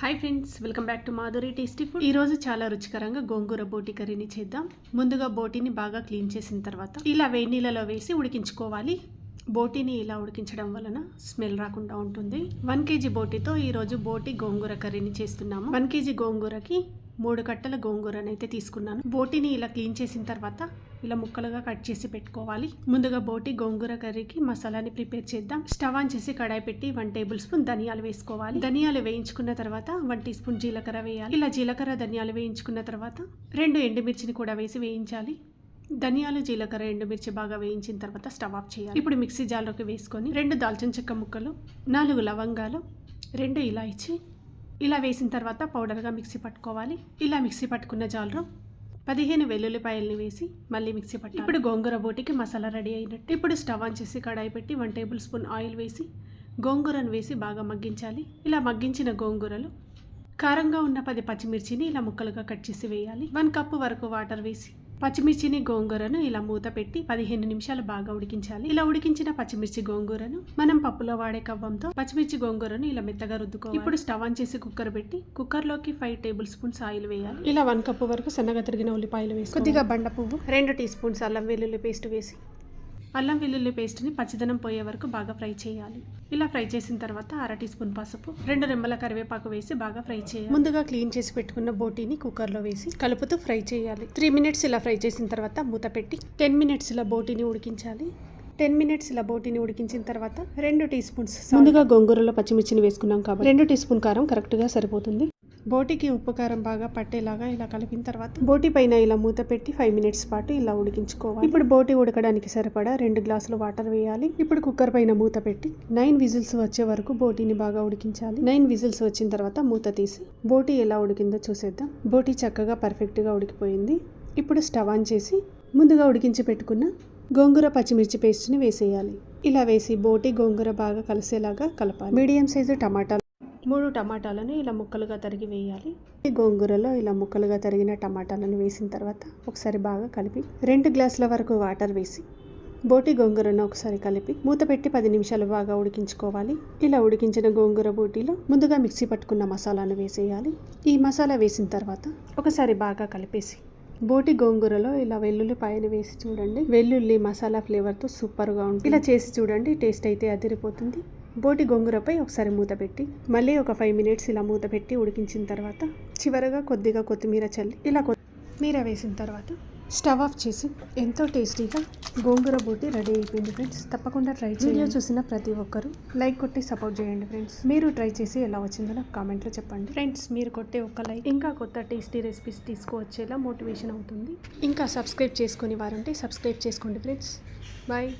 Hi friends welcome back to Madhuri tasty food ఈరోజు చాలా రుచికరంగా గోంగూర బోటి కర్రీని చేద్దాం. ముందుగా బోటిని బాగా క్లీన్ చేసిన తర్వాత ఇలా వేడి నీళ్ళలో వేసి ఉడికించుకోవాలి. బోటిని ఇలా ఉడికించడం వలన స్మెల్ రాకుండా ఉంటుంది. వన్ కేజీ బోటితో ఈరోజు బోటి గోంగూర కర్రీని చేస్తున్నాము. వన్ కేజీ గోంగూరకి మూడు కట్టల గోంగూరని అయితే తీసుకున్నాను. బోటిని ఇలా క్లీన్ చేసిన తర్వాత ఇలా ముక్కలుగా కట్ చేసి పెట్టుకోవాలి. ముందుగా బోటి గోంగూర కర్రీకి మసాలాని ప్రిపేర్ చేద్దాం. స్టవ్ ఆన్ చేసి కడాయి పెట్టి వన్ టేబుల్ స్పూన్ ధనియాలు వేసుకోవాలి. ధనియాలు వేయించుకున్న తర్వాత వన్ టీ స్పూన్ జీలకర్ర వేయాలి. ఇలా జీలకర్ర ధనియాలు వేయించుకున్న తర్వాత రెండు ఎండుమిర్చిని కూడా వేసి వేయించాలి. ధనియాలు జీలకర్ర ఎండుమిర్చి బాగా వేయించిన తర్వాత స్టవ్ ఆఫ్ చేయాలి. ఇప్పుడు మిక్సీ జార్లోకి వేసుకొని రెండు దాల్చిన చెక్క ముక్కలు నాలుగు లవంగాలు రెండు ఇలాయిచి ఇలా వేసిన తర్వాత పౌడర్గా మిక్సీ పట్టుకోవాలి. ఇలా మిక్సీ పట్టుకున్న జాలరు పదిహేను వెల్లుల్లిపాయల్ని వేసి మళ్ళీ మిక్సీ పట్టాలి. ఇప్పుడు గోంగూర బోటికి మసాలా రెడీ అయినట్టు. ఇప్పుడు స్టవ్ ఆన్ చేసి కడాయి పెట్టి వన్ టేబుల్ స్పూన్ ఆయిల్ వేసి గోంగూరను వేసి బాగా మగ్గించాలి. ఇలా మగ్గించిన గోంగూరలు కారంగా ఉన్న పది పచ్చిమిర్చిని ఇలా ముక్కలుగా కట్ చేసి వేయాలి. వన్ కప్పు వరకు వాటర్ వేసి పచ్చిమిర్చిని గోంగూరను ఇలా మూత పెట్టి పదిహేను నిమిషాలు బాగా ఉడికించాలి. ఇలా ఉడికించిన పచ్చిమిర్చి గోంగూరను మనం పప్పులో వాడే కవ్వంతో పచ్చిమిర్చి గోంగూరను ఇలా మెత్తగా రుద్దుకోవాలి. ఇప్పుడు స్టవ్ ఆన్ చేసి కుక్కర్ పెట్టి కుక్కర్లోకి ఫైవ్ టేబుల్ స్పూన్స్ ఆయిల్ వేయాలి. ఇలా వన్ కప్పు వరకు సన్నగా తిరిగిన ఉల్లిపాయలు వేసి కొద్దిగా బండ పువ్వు రెండు టీ స్పూన్స్ అల్లం వెల్లుల్లి పేస్ట్ వేసి అల్లం వెల్లుల్లి పేస్ట్ని పచ్చిదనం పోయే వరకు బాగా ఫ్రై చేయాలి. ఇలా ఫ్రై చేసిన తర్వాత అర టీ స్పూన్ పసుపు రెండు రెమ్మల కరివేపాకు వేసి బాగా ఫ్రై చేయాలి. ముందుగా క్లీన్ చేసి పెట్టుకున్న బోటీని కుక్కర్లో వేసి కలుపుతూ ఫ్రై చేయాలి. త్రీ మినిట్స్ ఇలా ఫ్రై చేసిన తర్వాత మూత పెట్టి టెన్ మినిట్స్ ఇలా బోటీని ఉడికించాలి. టెన్ మినిట్స్ ఇలా బోటీని ఉడికించిన తర్వాత రెండు టీ స్పూన్స్ ముందుగా గోంగూరలో పచ్చిమిర్చిని వేసుకున్నాం కాబట్టి రెండు టీ స్పూన్ కారం కరెక్ట్గా సరిపోతుంది. బోటికి ఉప్పు కారం బాగా పట్టేలాగా ఇలా కలిపిన తర్వాత బోటి పైన ఇలా మూత పెట్టి ఫైవ్ మినిట్స్ పాటు ఇలా ఉడికించుకోవాలి. ఇప్పుడు బోటి ఉడకడానికి సరిపడా రెండు గ్లాసులు వాటర్ వేయాలి. ఇప్పుడు కుక్కర్ పైన మూత పెట్టి నైన్ విజిల్స్ వచ్చే వరకు బోటీని బాగా ఉడికించాలి. నైన్ విజిల్స్ వచ్చిన తర్వాత మూత తీసి బోటి ఎలా ఉడికిందో చూసేద్దాం. బోటి చక్కగా పర్ఫెక్ట్గా ఉడికిపోయింది. ఇప్పుడు స్టవ్ ఆన్ చేసి ముందుగా ఉడికించి పెట్టుకున్న గోంగూర పచ్చిమిర్చి పేస్ట్ని వేసేయాలి. ఇలా వేసి బోటి గోంగూర బాగా కలిసేలాగా కలపాలి. మీడియం సైజు టమాటాలు మూడు టమాటాలను ఇలా ముక్కలుగా తరిగి వేయాలి. ఈ గోంగూరలో ఇలా ముక్కలుగా తరిగిన టమాటాలను వేసిన తర్వాత ఒకసారి బాగా కలిపి రెండు గ్లాసుల వరకు వాటర్ వేసి బోటి గోంగూరను ఒకసారి కలిపి మూత పెట్టి పది నిమిషాలు బాగా ఉడికించుకోవాలి. ఇలా ఉడికించిన గోంగూర బోటీలో ముందుగా మిక్సీ పట్టుకున్న మసాలాను వేసేయాలి. ఈ మసాలా వేసిన తర్వాత ఒకసారి బాగా కలిపేసి బోటి గోంగూరలో ఇలా వెల్లుల్లి పైన వేసి చూడండి. వెల్లుల్లి మసాలా ఫ్లేవర్తో సూపర్గా ఉంటుంది. ఇలా చేసి చూడండి టేస్ట్ అయితే అదిరిపోతుంది. బోటి గోంగూరపై ఒకసారి మూత పెట్టి మళ్ళీ ఒక ఫైవ్ మినిట్స్ ఇలా మూత పెట్టి ఉడికించిన తర్వాత చివరగా కొద్దిగా కొత్తిమీర చల్లి ఇలా కొత్తిమీర వేసిన తర్వాత స్టవ్ ఆఫ్ చేసి ఎంతో టేస్టీగా గోంగూర బోటి రెడీ అయిపోయింది ఫ్రెండ్స్. తప్పకుండా ట్రై చేయండి. వీడియో చూసిన ప్రతి ఒక్కరు లైక్ కొట్టి సపోర్ట్ చేయండి ఫ్రెండ్స్. మీరు ట్రై చేసి ఎలా వచ్చిందో నాకు కామెంట్లో చెప్పండి. ఫ్రెండ్స్ మీరు కొట్టే ఒక లైక్ ఇంకా కొత్త టేస్టీ రెసిపీస్ తీసుకువచ్చేలా మోటివేషన్ అవుతుంది. ఇంకా సబ్స్క్రైబ్ చేసుకుని వారుంటే సబ్స్క్రైబ్ చేసుకోండి ఫ్రెండ్స్. బాయ్.